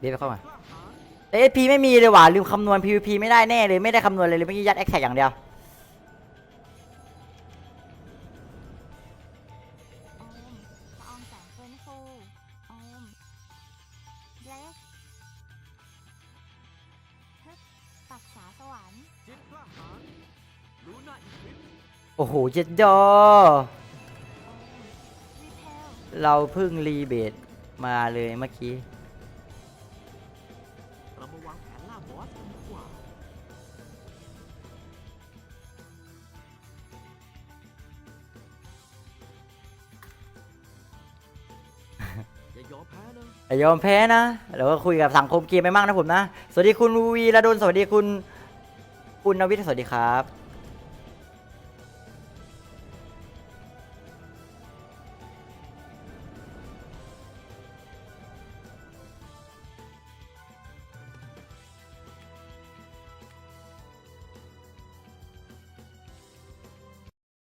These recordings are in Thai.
เดี๋ยวไปเข้ามาเอพีไม่มีเลยว่ะลืมคำนวณ PVP ไม่ได้แน่เลยไม่ได้คำนวณเลยเลยเมื่อกี้ยัดแอคแท็กอย่างเดียวโอมละอองแสงฟื้นฟูโอมเล็กทึบปักษาสวรรค์จิตกล้าหาญรู้หน้าอีกนิดโอ้โหเจ็ดดอโอมรีเพลเราเพิ่งรีเบทมาเลยเมื่อกี้ อย่ายอมแพ้นะเราก็คุยกับสังคมเกมไปมั่งนะผมนะ สวัสดีคุณวีระดลสวัสดีคุณคุณนวิทย์สวัสดีครับ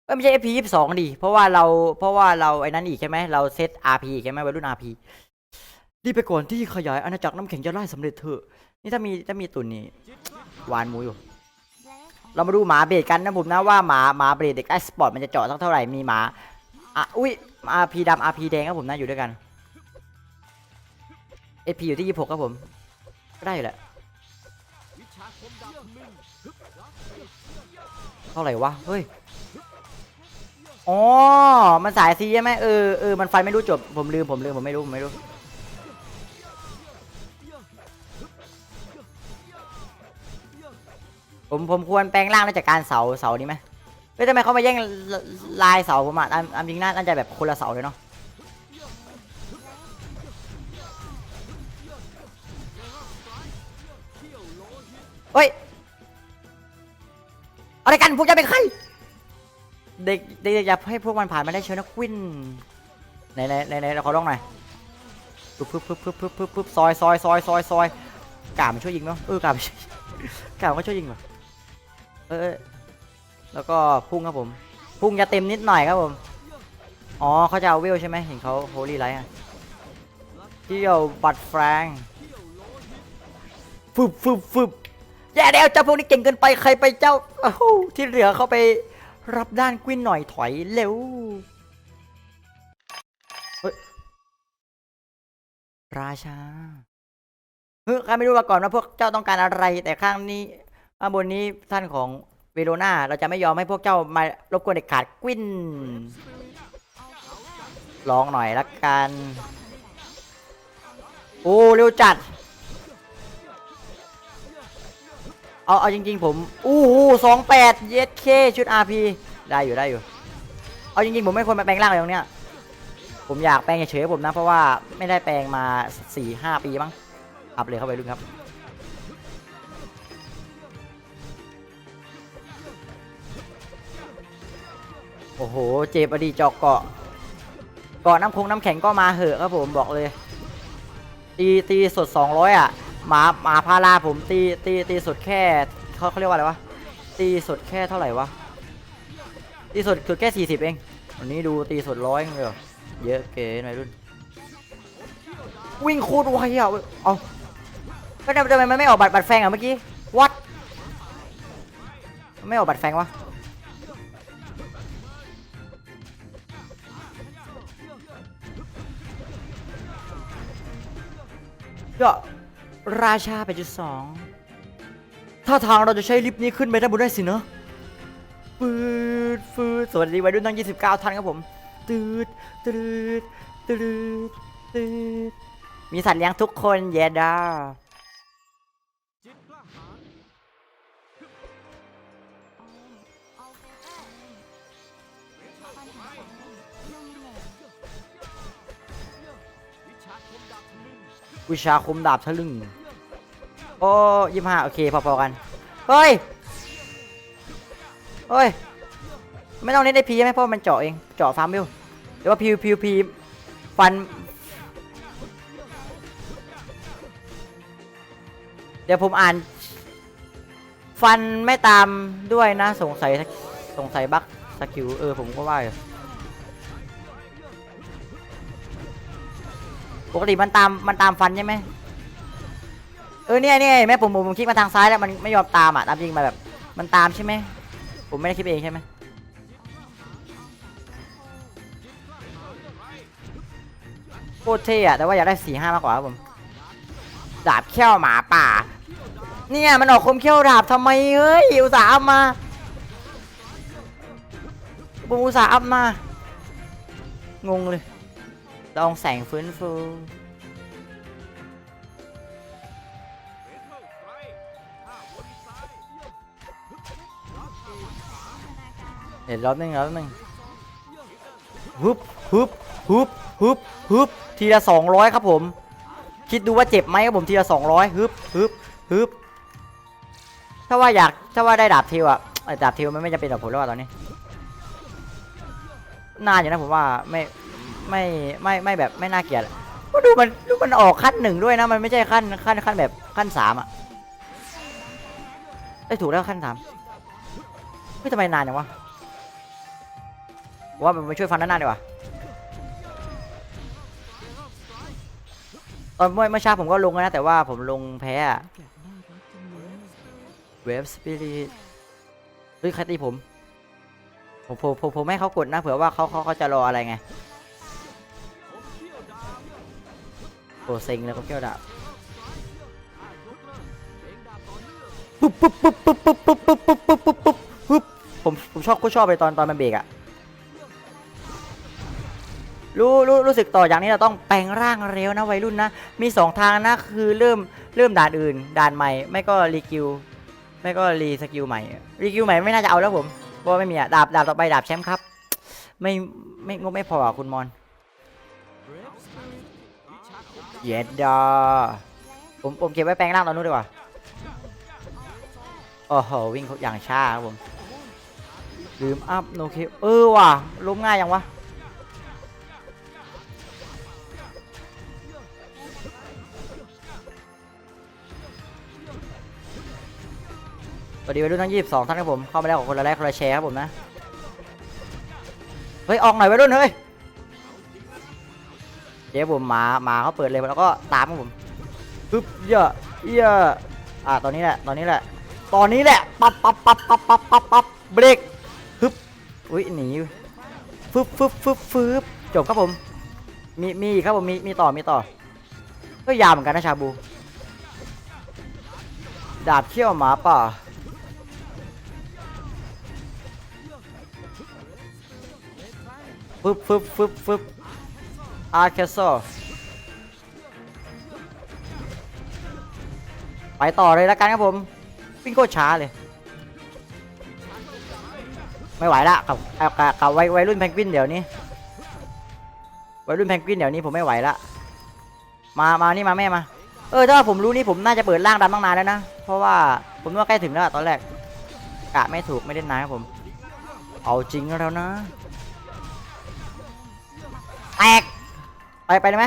เอ้ยไม่ใช่ FP ยี่สองดิเพราะว่าเราเพราะว่าเราไอ้นั้นอีกใช่ไหมเราเซต RP อีกใช่ไหมวัยรุ่น RP รีบไปก่อนที่ขยายอาณาจักรน้ำแข็งจะไล่สำเร็จเถอะ นี่ถ้ามีถ้ามีตุนนี้หวานมูอยู่ เรามาดูหมาเบรดกันนะผมนะว่าหมาหมาเบรดเด็กไอสปอร์ตมันจะเจาะสักเท่าไหร่มีหมาอะอุ้ย RP ดำ RP แดงครับผมนะอยู่ด้วยกัน SP อยู่ที่26ครับผมก็ได้อยู่แหละเท่าไหร่วะเฮ้ยอ๋อมันสายซีใช่ไหมเออเออมันไฟไม่รู้จบผมลืมผมลืมผมไม่รู้ผมไม่รู้ ผมผมควรแปลงร่างได้จากการเสาเสานี้ไหมเฮ้ยทำไมเขามาแย่งลายเสาผมอะอันอันจริงน่าน่าจะแบบคนละเสาเลยเนาะเฮ้ยอะไรกันพวกจะเป็นใครเด็กเด็กอย่าให้พวกมันผ่านมาได้เชียนะควินไหนไหนไหนไหนเราขอร้องหน่อยปึ๊บปึ๊บปึ๊บปึ๊บปึ๊บปึ๊บปึ๊บซอยซอยซอยซอยซอยกามันช่วยยิงเนาะเออกามันช่วกามันก็ช่วยยิงเหรอ เออเออแล้วก็พุ่งครับผม พุ่งจะเต็มนิดหน่อยครับผม อ๋อเขาจะเอาเวลใช่ไหมเห็นเขาโฮลี่ไลท์อะเที่ยวบัตรแฟรงฟึบฟึบฟึบแย่แล้วเจ้าพวกนี้เก่งเกินไปใครไปเจ้าอที่เหลือเขาไปรับด้านกวินหน่อยถอยเร็วราชาเฮ้ยข้าไม่รู้มาก่อนว่าพวกเจ้าต้องการอะไรแต่ข้างนี้ ข้างบนนี้ท่านของเวโรนาเราจะไม่ยอมให้พวกเจ้ามารบกวนเด็ดขาดกวินลองหน่อยละกันโอ้เร็วจัด เอาเอาจริงๆผมอู้หูสองแปดเยสเคชุด RP ได้อยู่ได้อยู่ เอาจริงๆผมไม่ควรมาแปลงร่างอะไรตรงเนี้ยผมอยากแปลงเฉยๆผมนะเพราะว่าไม่ได้แปลงมาสี่ห้าปีมั้งอัพเลยเข้าไปลุงครับ โอ้โห เจ็บอดีจอกเกาะเกาะน้ำคงน้ำแข็งก็มาเหอะครับผมบอกเลย ตีตีสด 200 อะ หมาหมาพาราผมตีตีตีสดแค่เขาเขาเรียกว่าอะไรวะ ตีสดแค่เท่าไหร่วะ ตีสดคือแค่ 40 เอง วันนี้ดูตีสดร้อยเลยเหรอเยอะเกินวัยรุ่น วิ่งโคตรไวอะ เอาก็ทำไมมันไม่ออกบัตรบัตรแฟงอะเมื่อกี้ what มันไม่ออกบัตรแฟงวะ ก็ราชาไปจุดสองถ้าทางเราจะใช้ลิฟต์นี้ขึ้นไปด้านบนได้สินะฟืดฟืดสวัสดีวัยรุ่นทั้ง 29 ท่านครับผม ตืดตืดตืดตืดมีสัตว์เลี้ยงทุกคนเยด้าหาญโอมออเฟเตอร์ฟันหัวแสงลูมิเนตวิชาคมดาบหนึ่ง วิชาคมดาบทะลึ่งโอ้ยี่ห้าโอเคพอๆกันเฮ้ยเฮ้ยไม่ต้องเน้นไอพีใช่ไหมเพราะมันเจาะเองเจาะฟาร์มวิวหรือว่าพิวพิวพีฟัน เดี๋ยวผมอ่าน ฟันไม่ตามด้วยนะ สงสัยสงสัยบั๊กสกิลเออผมก็ว่าอยู่ ปกติมันตามมันตามฟันใช่ไหมเออเนี่ยเนี่ยเห็นไหมผมผมผมคลิกมาทางซ้ายแล้วมันไม่ยอมตามอะตามจริงมาแบบ มันตามใช่ไหมผมไม่ได้คลิปเองใช่ไหมโคตรเท่อะแต่ว่าอยากได้สี่ห้ามากกว่าครับผมดาบเขี้ยวหมาป่า เนี่ยมันออกคมเขี้ยวดาบทำไมเฮ้ยอุตส่าห์เอามาผมอุตส่าห์เอามางงเลย ลองแสงฟื้นฟู เดี๋ยวรอบนึงรอบนึงฮึบฮึบฮึบฮึบฮึบทีละสองร้อยครับผม คิดดูว่าเจ็บไหมครับผมทีละสองร้อยฮึบฮึบฮึบถ้าว่าอยากถ้าว่าได้ดาบเทวอะดาบเทวมันไม่จำเป็นกับผมแล้วอะตอนนี้นานอยู่นะผมว่าไม่ ไม่ไม่ไม่แบบไม่น่าเกลียดก็ดูมันดูมันออกขั้นหนึ่งด้วยนะ มันไม่ใช่ขั้นขั้นขั้นแบบขั้นสามอะได้ถูกแล้วขั้นสามเฮ้ยทำไมนานจังวะว่ามันไปช่วยฟันด้านหน้าดีกว่าตอนเมื่อเมื่อเช้าผมก็ลงแล้วนะ แต่ว่าผมลงแพ้เวฟสปิริตเฮ้ยใครตีผมผมผมผมผมให้เขากดนะเผื่อว่าเขาเขาเขาจะรออะไรไง โอ้เซ็งเลยเขาเกี่ยวดาบปุ๊บปุ๊บปุ๊บปุ๊บปุ๊บปุ๊บปุ๊บปุ๊บปุ๊บปุ๊บปุ๊บผมผมชอบก็ชอบไปตอนตอนมันเบรกอะรู้รู้รู้สึกต่อจากนี้เราต้องแปลงร่างเร็วนะวัยรุ่นนะ มีสองทางนะคือเริ่มเริ่มด่านอื่น ด่านใหม่ ไม่ก็รีกิวไม่ก็รีสกิลใหม่รีกิวใหม่ไม่น่าจะเอาแล้วผมเพราะว่าไม่มีอะดาบดาบต่อไปดาบแชมป์ครับ ไม่ไม่งบไม่พออะคุณมอน เย็ดดอผมผมเก็บไว้แปลงร่างตอนนู้นดีกว่า โอ้โห วิ่งอย่างช้าครับผม ลืมอัพโนเคเออว่ะล้มง่ายยังวะ สวัสดีวัยรุ่นทั้ง 22 ท่านครับผม เข้ามาแล้วขอคนละไลค์คนละแชร์ครับผมนะ เฮ้ย ออกหน่อยวัยรุ่นเฮ้ย เจ๊ผมหมาหมาเขาเปิดเลยแล้วก็ตามผมปึ๊บเยอะเยอะอะตอนนี้แหละตอนนี้แหละตอนนี้แหละปั๊บปั๊บปั๊บปั๊บปั๊บปั๊บปั๊บเบรกฮึบอุ้ยหนีฟึบฟึบฟึบฟึบจบครับผม มีมีครับผมมีมีต่อมีต่อ ก็ยาวเหมือนกันนะชาบู ดาบเขี้ยวหมาป่าฟึบฟึบฟึบฟึบ อาร์เคสซไปต่อเลยล้วกันครับผม วิ่งโคตรช้าเลย ไม่ไหวละกับกับกับกับวัยวัยรุ่นแพนกวินเดี๋ยวนี้วัยรุ่นแพนกวินเดี๋ยวนี้ผมไม่ไหวละมามานี่มาแม่มา เออถ้าผมรู้นี่ผมน่าจะเปิดร่างดำตั้งนานแล้วนะ เพราะว่าผมว่าใกล้ถึงแล้วตอนแรกกะไม่ถูกไม่ได้นานครับผม เอาจริงแล้วนะแตก ไปไปได้ไหม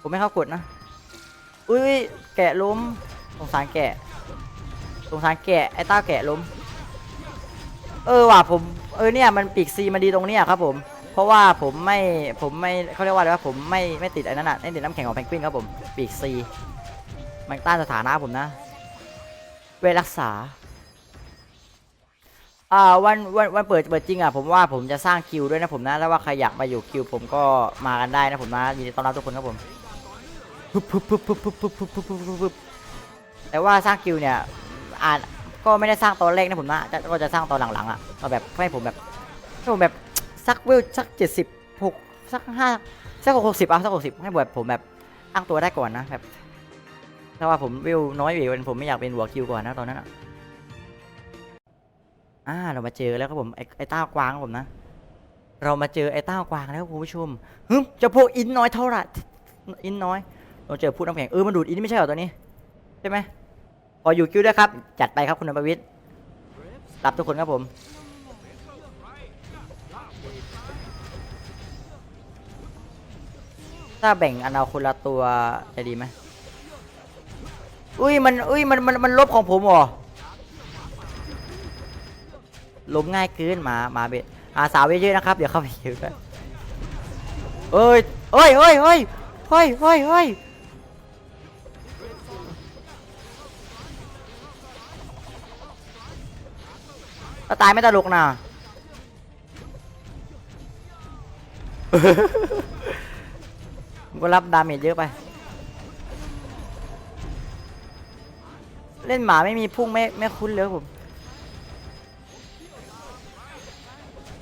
ผมไม่เข้ากดนะ อุ้ยแกะล้มสงสารแกะสงสารแกะไอ้ต้าแกะล้ม เออว่ะผมเออเนี่ยมันปีกซีมันดีตรงเนี้ยครับผม เพราะว่าผมไม่ผมไม่เขาเรียกว่าอะไรว่าผมไม่ไม่ติดไอ้นั่นอะไม่ติดน้ำแข็งของแพนกวินครับผมปีกซีมันต้านสถานะผมนะ เวรักษา อ่าวันวันวันเปิดเปิดจริงอะผมว่าผมจะสร้างคิวด้วยนะผมนะแล้วว่าใครอยากมาอยู่คิวผมก็มากันได้นะผมนะยินดีต้อนรับทุกคนครับผมปึ๊บปึ๊บปึ๊บปึ๊บปึ๊บปึ๊บปึ๊บปึ๊บปึ๊บแต่ว่าสร้างคิวเนี่ยอ่านก็ไม่ได้สร้างตอนแรกนะผมนะก็จะสร้างตอนหลังๆอะเอาแบบให้ผมแบบให้ผมแบบสักเวลสักเจ็ดสิบหกสักห้าสักหกสิบอะสักหกสิบให้แบบผมแบบตั้งตัวได้ก่อนนะแบบถ้าว่าผมเวน้อยอยู่ผมไม่อยากเป็นหัวคิวก่อนนะตอนนั้นอะ อ่าเรามาเจอแล้วครับผมไอ้ไอ้ต้ากวางครับผมนะ เรามาเจอไอ้ต้ากวางแล้วคุณผู้ชมฮึมจะพวกอินน้อยเท่าไหร่อินน้อย เราเจอพูดน้ำแข็งเออมันดูดอินไม่ใช่เหรอตัวนี้ใช่ไหมพออยู่คิวด้วยครับ จัดไปครับคุณนภวิทย์รับทุกคนครับผมถ้าแบ่งอนาคนละตัวจะดีไหมอุ้ยมันอุ้ยมันมันมันลบของผมเหรอ ล้มง่ายเกินมามาเบอาสาวเยอะๆนะครับ เดี๋ยวเข้าไปเยอะด้เอ้ยเฮ้ยเฮ้ยเฮ้ยเฮ้ยเอ้ยเอ้ยถ้าตายไม่ตลกนะก็รับดาเมจเยอะไป เล่นหมาไม่มีพุ่งไม่ไม่คุ้นเลยผม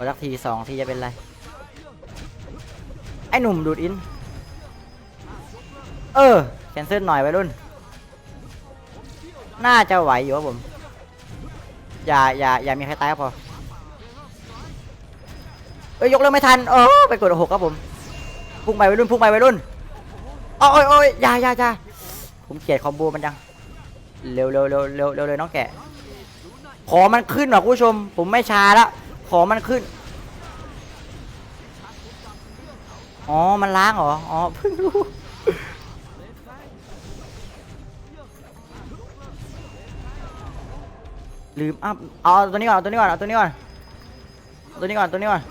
อสักทีสองทีจะเป็นไร ไอ้หนุ่มดูดอิน เออ แคนเซิลหน่อยไปรุ่น น่าจะไหวอยู่ครับผม อย่าอย่าอย่ามีใครตายก็พอ เอ้ยยกเลิกไม่ทันเออไปกดหกครับผม พุ่งไปวัยรุ่นพุ่งไปวัยรุ่นโอ้ยโอ้ยอย่าอย่าอย่าผมเกลียดคอมโบมันจัง เร็วเร็วเร็วเร็วเร็วเลยน้องแกะขอมันขึ้นหน่อยคุณผู้ชม ผมไม่ช้าละ ของมันขึ้น อ๋อ มันล้างเหรอ อ๋อ เพิ่งรู้ ลืมอัพเอาตัวนี้ก่อนเอาตัวนี้ก่อนเอาตัวนี้ก่อนตัวนี้ก่อนตัวนี้ก่อน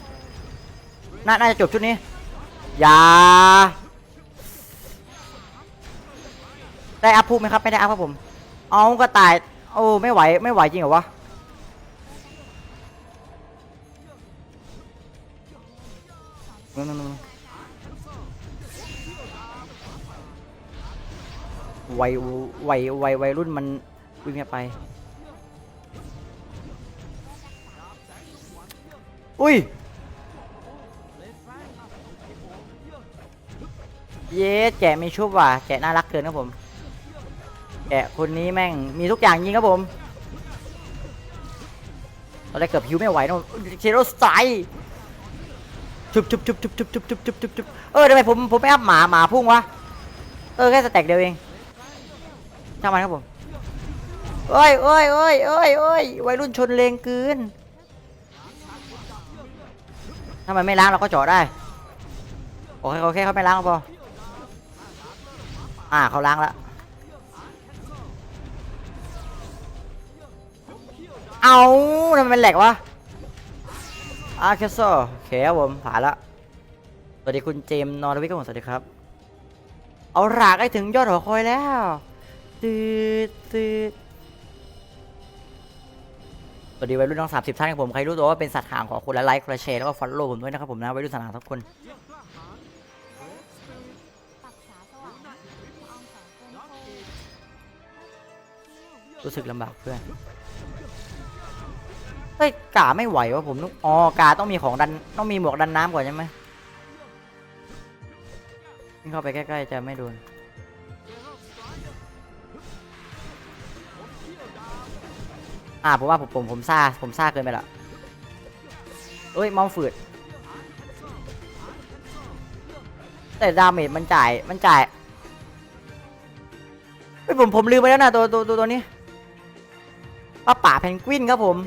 น่าน่าจะจบชุดนี้ อย่า ได้อัพพูไหมครับ ไม่ได้อัพครับผม เอาก็ตาย โอ้ ไม่ไหว ไม่ไหวจริงเหรอวะ นู่นนู่นวัยวัยวัยวัยรุ่นมันวิ่งไป อุ้ย เย้แกะมีชุบว่ะ แกะน่ารักเกินครับผม แกะคนนี้แม่งมีทุกอย่างจริงครับผมตอนแรกเกือบหิวไม่ไหวนะเชโรสไตล์ ชุบชุบชุบชุบชุบชุบชุบชุบชุบชุบเออทำไมผมผมไม่อัพหมาหมาพุ่งวะ เออแค่สแต็กเดียวเองช่างมันครับผมเอ้ยเอ้ยเอ้ยเอ้ยเอ้ยวัยรุ่นชนเลงเกินถ้ามันไม่ล้างเราก็เจาะได้โอเคโอเคเขาไม่ล้างก็พออ่าเขาล้างแล้วเอาทำไมมันแหลกวะ อาร์เคสโซโอเคครับผมผ่านละสวัสดีคุณเจมส์นอร์วิกครับผมสวัสดีครับ เอาหลากได้ถึงยอดหอคอยแล้วตืดตืดสวัสดีวัยรุ่นน้องสามสิบท่านครับผมใครรู้ตัวว่าเป็นสัตว์ห่างขอคนละไลค์คนละแชร์แล้วก็ฟอลโล่ผมด้วยนะครับผมนะวัยรุ่นสัตว์ห่างทุกคนรู้สึกลำบากเพื่อน เฮ้ยกาไม่ไหววะผมต้องอ๋อกาต้องมีของดันต้องมีหมวกดันน้ำก่อนใช่ไหมวิ่งเข้าไปใกล้ๆจะไม่โดนอ่าผมว่าผมผมผมซ่าผมซ่าเกินไปละเอ้ยมองฝืดแต่ดาเมจมันจ่ายมันจ่ายเฮ้ยผมผมลืมไปแล้วนะตัวตัวตัวตัวนี้ป้าป่าเพนกวินครับผม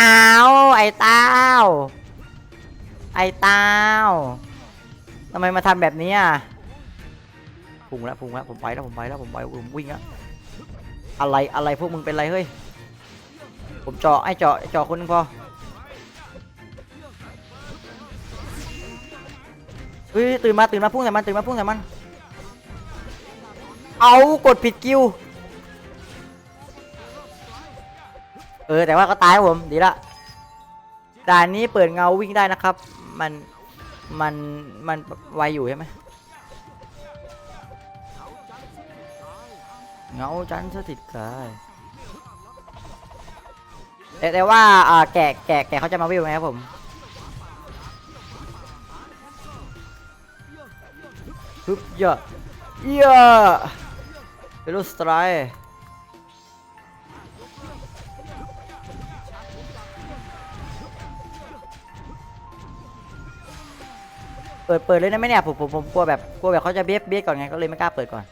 อาวไอ้เต้า ไอ้เต้าทำไมมาทำแบบนี้อะพุ่งแล้วพุ่งแล้วผมไปแล้วผมไปแล้วผมไปผมวิ่งแล้วอะไรอะไรพวกมึงเป็นไรเฮ้ย ผมเจาะไอ้เจาะเจาะคนนึงพอเฮ้ยตื่นมาตื่นมาพุ่งใส่มันตื่นมาพุ่งใส่มัน เอากดผิดคิว เออแต่ว่าก็ตายครับผมดีละด่านนี้เปิดเงาวิ่งได้นะครับ มันมันมันไวอยู่ใช่ไหมเงาจันทร์สถิตกายแต่แต่ว่าอ่าแกะแกะแกะเขาจะมาวิ่งไหมครับผมฮึบเยอะเยอะเฮโรสไตร์ ปิดเปิดเลยนะไหมเนี่ยผมผมผมกลัวแบบกลัวแบบเขาจะเบียดเบียดก่อนไงก็เลยไม่กล้าเปิดก่อน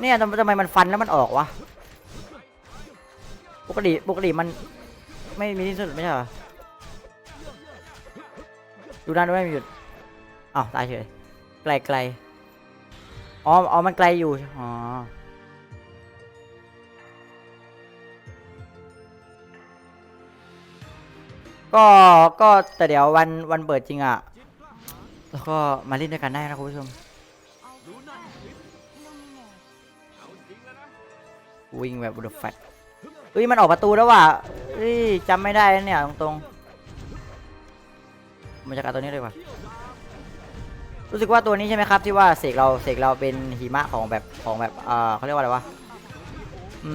เนี่ยทำทำไมมันฟันแล้วมันออกวะปกติปกติมันไม่มีที่สุดไม่ใช่หรอดูด้านด้วยไม่หยุดอ้าวตายเฉยไกลไกลอ๋ออ๋อมันไกลอยู่อ๋อ ก็ก็แต่เดี๋ยววันวันเปิดจริงอะแล้วก็มาเล่นด้วยกันได้นะคุณผู้ชมวิ่งแบบบุดฟัดเฮ้ยมันออกประตูแล้วว่ะเฮ้ยจำไม่ได้เนี่ยตรงๆมันจะกัตัวนี้เลยว่ะรู้สึกว่าตัวนี้ใช่ไหมครับที่ว่าเสกเราเสกเราเป็นหิมะของแบบของแบบเออเขาเรียกว่าอะไรวะอื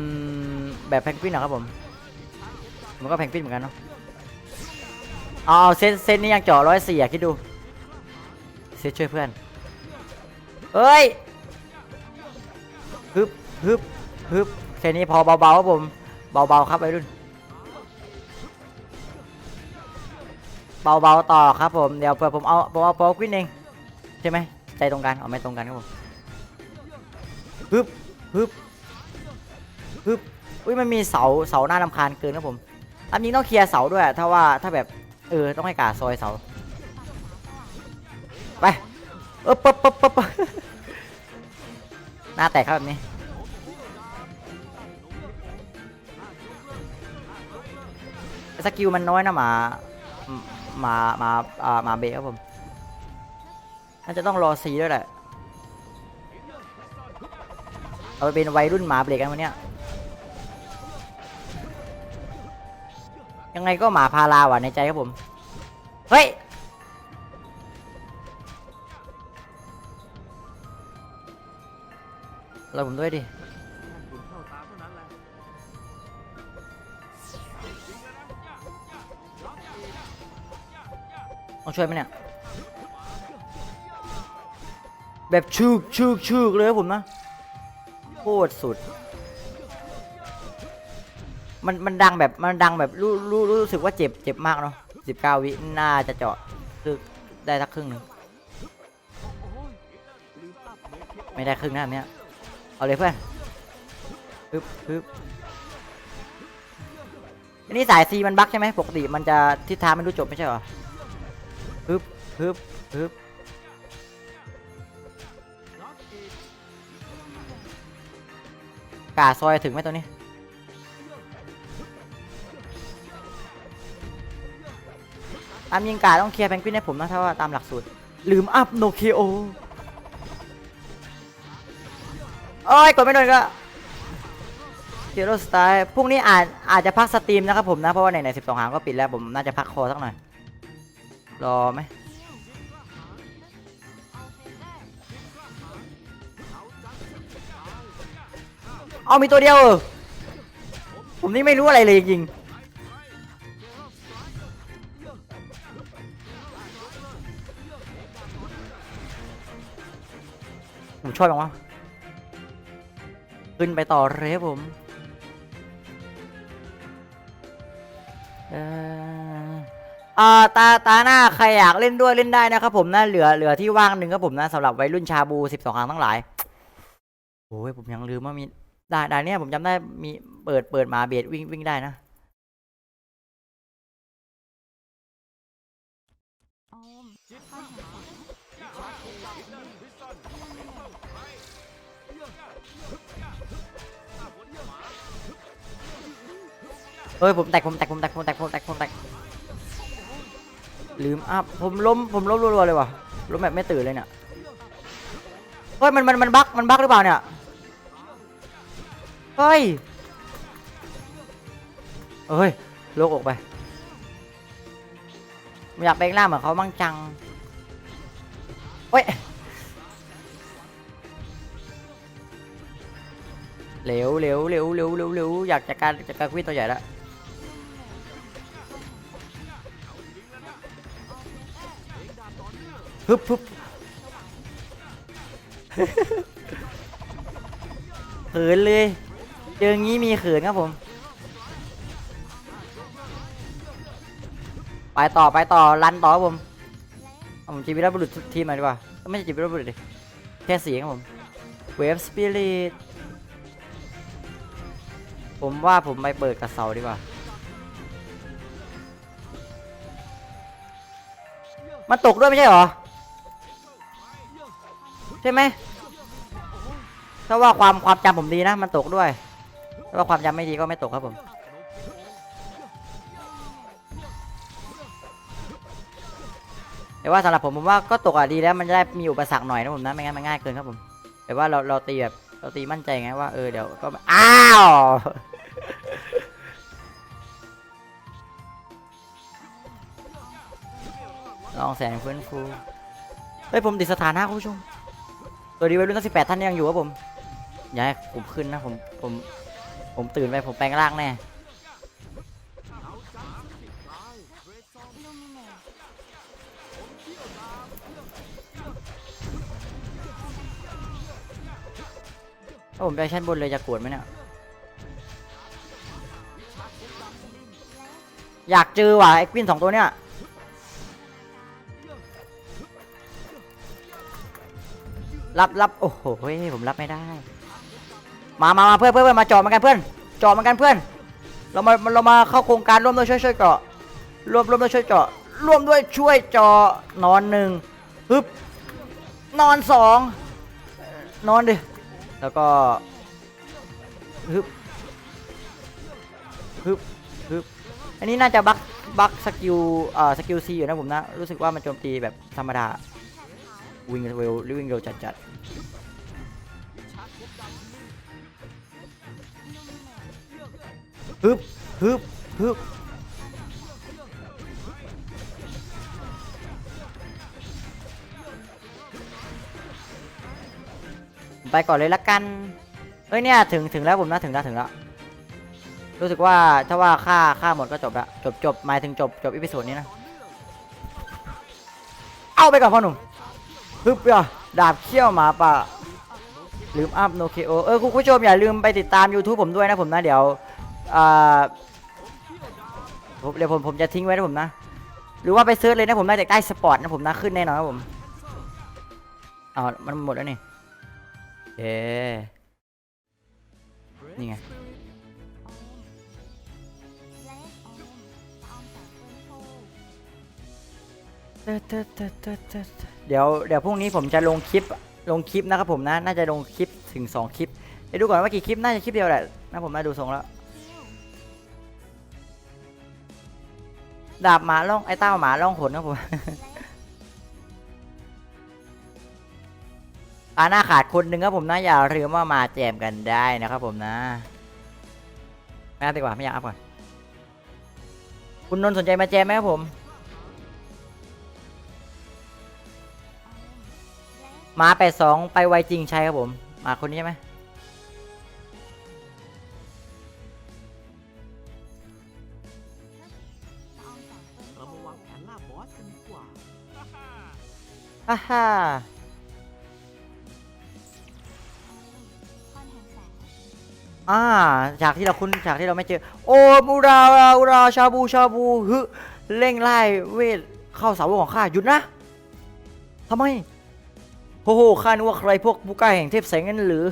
มแบบแพนกวินนะครับผมมันก็แพนกวินเหมือนกันเนาะ เอาเอเซนเซนนี่ยังเจาะร้อยสี่อะคิดดู เซนช่วยเพื่อนเฮ้ยฮึบฮึบฮึบแค่นี้พอเบาๆครับผม เบาๆครับวัยรุ่น เบาๆต่อครับผม เดี๋ยวเผื่อผมเอาผมเอาโปรกวินเอง ใช่ไหมใจตรงกันเอาไม่ตรงกันครับผมฮึบฮึบฮึบอุ้ยมันมีเสาเสาหน้ารำคาญเกินครับผมอันนี้ต้องเคลียร์เสาด้วย ถ้าว่าถ้าแบบ เออ ต้องให้กาซอยเสา ไปเออปั๊บปั๊บปั๊บปั๊บหน้าแตกครับแบบนี้ สกิลมันน้อยนะหมา หมาหมาอ่าหมาเบครับผมน่าจะต้องรอซีด้วยแหละ เอาไปเป็นวัยรุ่นหมาเบรกกันวันเนี้ย ยังไงก็หมาพาราว่ะในใจครับผม เฮ้ย เราผมด้วยดิเข้าตามเท่านั้นแหละต้องช่วยไหมเนี่ย แบบชูกชูกชูกเลยครับผมนะ โคตรสุด มันมันดังแบบมันดังแบบรู้รู้รู้สึกว่าเจ็บเจ็บมากเนาะสิบเก้าวิน่าจะเจาะคือได้สักครึ่งหนึ่งไม่ได้ครึ่งนะอันเนี้ยเอาเลยเพื่อนปึ๊บปึ๊บอันนี้สายซีมันบั๊กใช่ไหมปกติมันจะทิศทางไม่รู้จบไม่ใช่เหรอฮึบฮึบฮึบกาซอยถึงไหมตัวนี้ ตามยิงกาต้องเคลียร์แพนกวินให้ผมนะถ้าว่าตามหลักสูตรลืมอัพโนเคโอโอ้ยกดไม่โดนก็เคียร์สไตล์พรุ่งนี้อาจอาจจะพักสตรีมนะครับผมนะ เพราะว่าไหนๆสิบสองหางก็ปิดแล้วผมน่าจะพักคอสักหน่อย รอไหมเอามีตัวเดียวเออผมนี่ไม่รู้อะไรเลยจริงๆ ผมชอบมากวะ ขึ้นไปต่อเลยครับผมเอ่ออ่าตาตาหน้าใครอยากเล่นด้วยเล่นได้นะครับผมนะเหลือเหลือที่ว่างหนึ่งครับผมนะสำหรับวัยรุ่นชาบู12ครั้งทั้งหลายโอ้ยผมยังลืมว่ามีได่านด่านเนี้ยผมจำได้มีเปิดเปิดมาเบียดวิ่งวิ่งได้นะ เฮ้ยผมแตกผมแตกผมแตกผมแตกผมแตกผมแตกลืมอะผมล้มผมล้มรัวๆเลยว่ะล้มแบบไม่ตื่นเลยเนี่ยเฮ้ยมันมันมันบั๊กมันบั๊กหรือเปล่าเนี่ยเฮ้ยเฮ้ยโลกออกไปอยากแปลงร่างเหมือนเขามั่งจังเฮ้ยเร็วเร็วเร็วเร็วเร็วเร็วอยากจัดการจัดการวิ่งตัวใหญ่แล้ว ฮึบฮึบเขินเลย เจองี้มีเขินครับผม ไปต่อไปต่อรันต่อครับผมผมจีวิรบุรุษทีมหน่อยดีกว่า ไม่ใช่จีวิรบุรุษดิแค่เสียงครับผมเวฟสปิริตผมว่าผมไปเปิดกระเสาดีกว่า มันตกด้วยไม่ใช่หรอ ช่ไหมถ้าว่าความความจำผมดีนะ มันตกด้วยถ้าว่าความจำไม่ดีก็ไม่ตกครับผม แต่ว่าสำหรับผมผมว่าก็ตกอะดีแล้วมันจะได้มีอุปสรรคหน่อยนะผมนะไม่งั้นมันง่ายเกินครับผม แต่ว่าเราเราตีแบบเราตีมั่นใจไงว่าเออเดี๋ยวก็อ้าวลองแสงฟื้นฟูเฮ้ยผมติดสถานะคุณผู้ชม ตัวดีวัยรุ่นทั้งสิบแปดท่านยังอยู่ครับผมอย่าให้ผมขึ้นนะผมผมผมตื่นไปผมแปลงร่างแน่ถ้าผมไปชั้นบนเลยจะกวดไหมเนี่ย อยากเจอว่ะไอ้กวินสองตัวเนี่ย รับรับโอ้โหผมรับไม่ได้ มามามาเพื่อนเพื่อนมาจอดเหมือนกันเพื่อนจอดเหมือนกันเพื่อน เรามาเรามาเข้าโครงการร่วมด้วยช่วยช่วยเจาะร่วมร่วมด้วยช่วยเจาะร่วมด้วยช่วยเจาะนอนหนึ่งฮึบนอนสองนอนดิแล้วก็ฮึบฮึบฮึบอันนี้น่าจะบักบักสกิลเอ่อสกิลซีอยู่นะผมนะ รู้สึกว่ามันโจมตีแบบธรรมดาวิ่งเร็วหรือวิ่งเร็วจัดจัด ฮึบฮึบฮึบไปก่อนเลยละกัน เอ้ยเนี่ยถึงถึงแล้วผมนะถึงแล้วถึงแล้ว รู้สึกว่าถ้าว่าค่าค่าหมดก็จบละจบจบหมายถึงจบจบอีพิโซดนี้นะ เอาไปก่อนพ่อหนุ่ม ฮึบอะดาบเขี้ยวหมาป่าลืมอัพโนเคโอเออคุณผู้ชมอย่าลืมไปติดตาม YouTube ผมด้วยนะผมนะเดี๋ยวอ่าผมเดี๋ยวผมผมจะทิ้งไว้นะผมนะ หรือว่าไปเซิร์ชเลยนะผมนะจากใต้สปอร์ตนะผมนะขึ้นแน่นอนครับผมเอมันหมดแล้วนี่เอ๊นี่ไง เดี๋ยวเดี๋ยวพรุ่งนี้ผมจะลงคลิปลงคลิปนะครับผมนะ น่าจะลงคลิปถึง 2 คลิปเดี๋ยวดูก่อนว่ากี่คลิปน่าจะคลิปเดียวแหละนะผมมาดูทรงแล้ว ดาบหมาล่องไอ้เต้าหมาล่องขนครับผมอาหน้าขาดคนหนึ่งครับผมนะอย่าลืมว่ามาแจมกันได้นะครับผมนะไม่เอาดีกว่าไม่อยากอัพก่อนคุณนนท์สนใจมาแจมไหมครับผม มเลสมาแปดสองไปไวจริงใช่ครับผมมาคนนี้ใช่ไหมละอองแสงฟื้นเราฟูมาวางแผนล่าบอสกันดีกว่าฮ่าฮ่าคอนแห่งแสงอ่าฉากที่เราคุ้นฉากที่เราไม่เจอ โอ้มูราอูราชาบูชาบูฮึเร่งไล่เวทเข้าเสาวกของข้าหยุดนะทำไม โอ้โหข้านึกว่าใครพวกผู้กล้าแห่งเทพแสงนั้นหรือ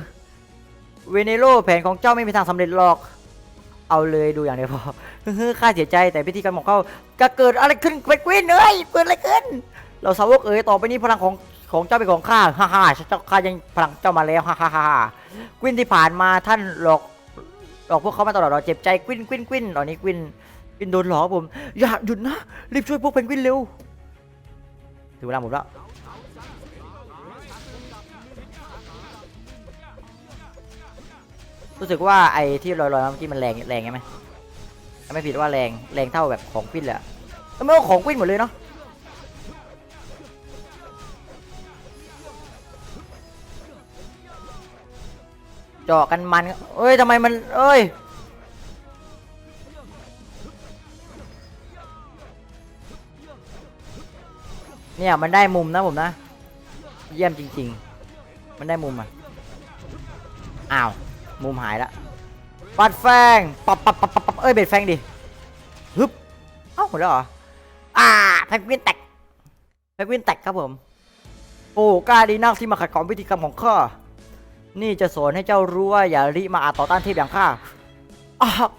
เวเนโรแผนของเจ้าไม่มีทางสำเร็จหรอก เอาเลยดูอย่างเดียวพอฮึข้าเสียใจแต่พิธีกรรมของเขาจะเกิดอะไรขึ้นไปกวินเอ้ยเกิดอะไรขึ้น เราสาวกเอ๋ยต่อไปนี้พลังของของเจ้าเป็นของข้าฮ่าฮ่าเจ้าข้ายังพลังเจ้ามาแล้วฮ่าฮ่าฮ่ากวินที่ผ่านมาท่านหลอกหลอกพวกเขามาตลอดเราเจ็บใจกวินกวินกวินตอนนี้กวินกวินโดนหลอกครับผม อย่าหยุดนะรีบช่วยพวกเพนกวินเร็วถึงเวลาผมแล้ว รู้สึกว่าไอ้ที่ลอยๆเมื่อกี้มันแรงแรงใช่ไหมไม่ผิดว่าแรงแรงเท่าแบบของวินเลยแล้วไม่ว่าของวินหมดเลยเนาะเจาะกันมันเอ้ยทำไมมัน เอ้ยเนี่ยมันได้มุมนะผมนะ เยี่ยมจริง ๆ มันได้มุมอะอ้าว มุมหายละปัดแฟงปับปับปับปับปับเอ้ยเบ็ดแฟงดิฮึบเอ้าหมดแล้วเหรออ่าแพนกวินแตกแพนกวินแตกครับผม โอ้กล้าดีนักที่มาขัดขวางพิธีกรรมของข้านี่จะสอนให้เจ้ารู้ว่าอย่าริมาอาจต่อต้านเทพอย่างข้าอ้าว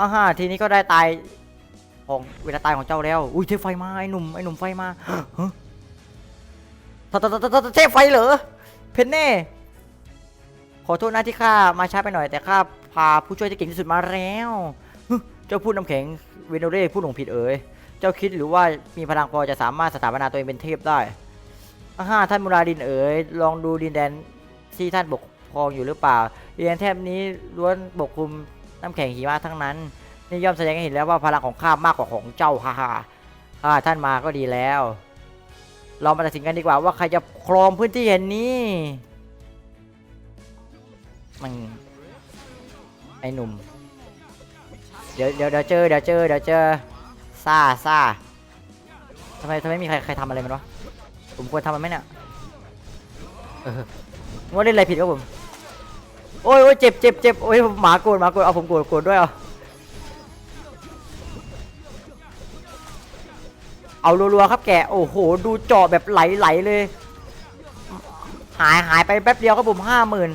อ่าฮะทีนี้ก็ได้ตายของเวลาตายของเจ้าแล้ว อุ้ยเทพไฟมาไอ้หนุ่มไอ้หนุ่มไฟมาฮะททททเทพไฟเหรอเพนเน่ อโทษนะที่ข้ามาช้าไปหน่อยแต่ข้าพาผู้ช่วยที่เก่งที่สุดมาแล้วเจ้าพูดน้ำแข็งเวโนเร่พูดหลงผิดเอ๋ยเจ้าคิดหรือว่ามีพลังพอจะสามารถสถาปนาตัวเองเป็นเทพได้อาฮ่าท่านมูราดินเอ๋ยลองดูดินแดนที่ท่านปกครองอยู่หรือเปล่าเรียนแทบนี้ล้วนปกคลุมน้ำแข็งหิมะทั้งนั้นนี่ย่อมแสดงให้เห็นแล้วว่าพลังของข้ามากกว่าของเจ้าฮ่าฮ่าอ่าท่านมาก็ดีแล้ว เรามาตัดสินกันดีกว่าว่าใครจะครองพื้นที่แห่งนี้ มันไอหนุ่ม เดี๋ยวเดี๋ยวเดี๋ยวเจอเดี๋ยวเจอเดี๋ยวเจอซาซาทำไมทำไมมีใครใครทำอะไรมันวะผมควรทำมันไหมเนี่ยเออว่าเล่นอะไรผิดครับผมโอ้ยโอ้ยเจ็บเจ็บเจ็บโอ้ยหมาโกรธหมาโกรธเอาผมโกรธโกรธด้วยเอาเอารัวๆครับแกโอ้โห ดูเจาะแบบไหลๆเลย หายหายไปแป๊บเดียวครับผมห้าหมื่น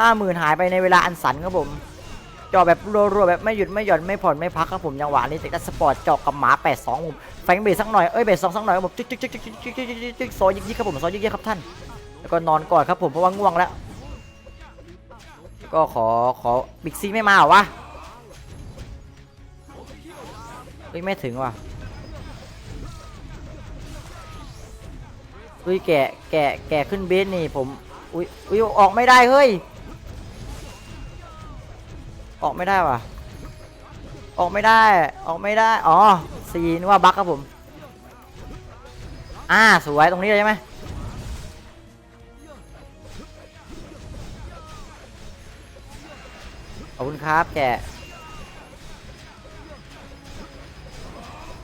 ห้าหมื่นหายไปในเวลาอันสั้นครับผมจาะแบบรัวๆแบบไม่หยุดไม่หย่อนไม่ผ่อนไม่พักครับผมยังหวานนี่แต่สปอร์ตจาะกับหมา8 2ผมแฟงเบสสักหน่อยเอ้ยเบสสองสักหน่อยครับผมจึ๊กจึ๊กจึ๊กจึ๊กจึ๊กจึ๊กจึ๊กจึ๊กจึ๊กซอยยิกๆครับผมซอยยิกๆครับท่าน แล้วก็นอนก่อนครับผมเพราะว่าง่วงแล้ว ก็ขอขอบิ๊กซีไม่มาเหรอวะเฮ้ยไม่ถึงว่ะอุ้ยแกะแกะแกะขึ้นเบสนี่ผมอุ้ยอุ้ยออกไม่ได้เฮ้ย ออกไม่ได้ว่ะ ออกไม่ได้ ออกไม่ได้ อ๋อซีนกว่าบั๊กครับผม อ่า สวย ตรงนี้เลยใช่ไหมขอบคุณครับแก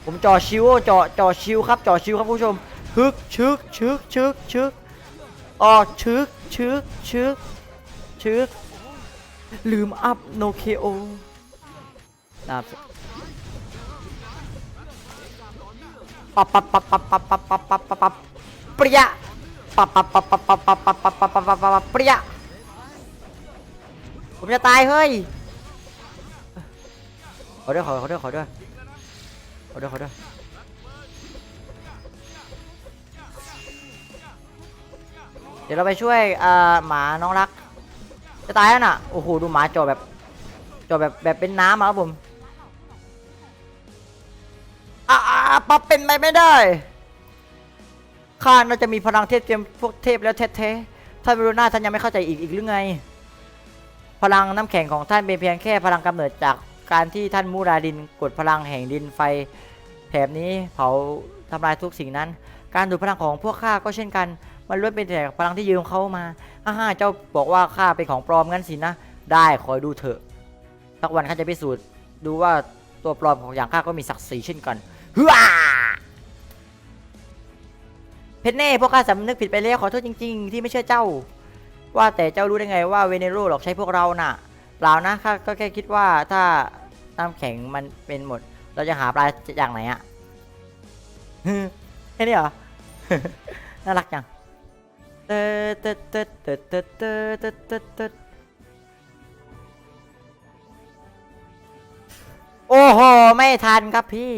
ผมจ่อชิวจ่อจ่อชิวครับจ่อชิวครับผู้ชมฮึกชึกชึกชึกชึกอ๋อชึกชึกชึกชึก ลืมอัพโนเคโอนะครับปับปับปับปับปับปับปับปับปับปับเปรี้ยปับปับปับปับปับปับปับปับปับปับปับปับปรี้ยผมจะตายเฮ้ยขอด้วยขอขอด้วยขอด้วยขอด้วยขอด้วยเดี๋ยวเราไปช่วยหมาน้องรัก จะตายแล้วน่ะ โอ้โห ดูหมาจอแบบจอแบบแบบเป็นน้ำอะครับผมอ่าปรับเป็นไปไม่ได้ ข้าน่าจะมีพลังเทพเตรียมพวกเทพแล้วแท้ๆท่านเวโรนาท่านยังไม่เข้าใจอีกอีกหรือไง พลังน้ำแข็งของท่านเป็นเพียงแค่พลังกำเนิดจากการที่ท่านมูราดินกดพลังแห่งดินไฟแถบนี้เผาทำลายทุกสิ่งนั้น การดูดพลังของพวกข้าก็เช่นกัน มันล้วนเป็นแต่พลังที่ยืมเขามาฮ่าฮ่าเจ้าบอกว่าข้าเป็นของปลอมงั้นสินะ ได้คอยดูเถอะสักวันข้าจะพิสูจน์ดูว่าตัวปลอมของอย่างข้าก็มีศักดิ์ศรีเช่นกันฮึ่าเพนเน่พวกข้าสำนึกผิดไปแล้วขอโทษจริง ๆ ที่ไม่เชื่อเจ้า ว่าแต่เจ้ารู้ได้ไงว่าเวเนโรหลอกใช้พวกเราน่ะ เปล่านะข้าก็แค่คิดว่าถ้าน้ำแข็งมันเป็นหมด เราจะหาปลาจากไหนอะฮึแค่นี้เหรอน่ารักจัง เตเตเตเตเตเตเตเตเตโอ้โห ไม่ทันครับพี่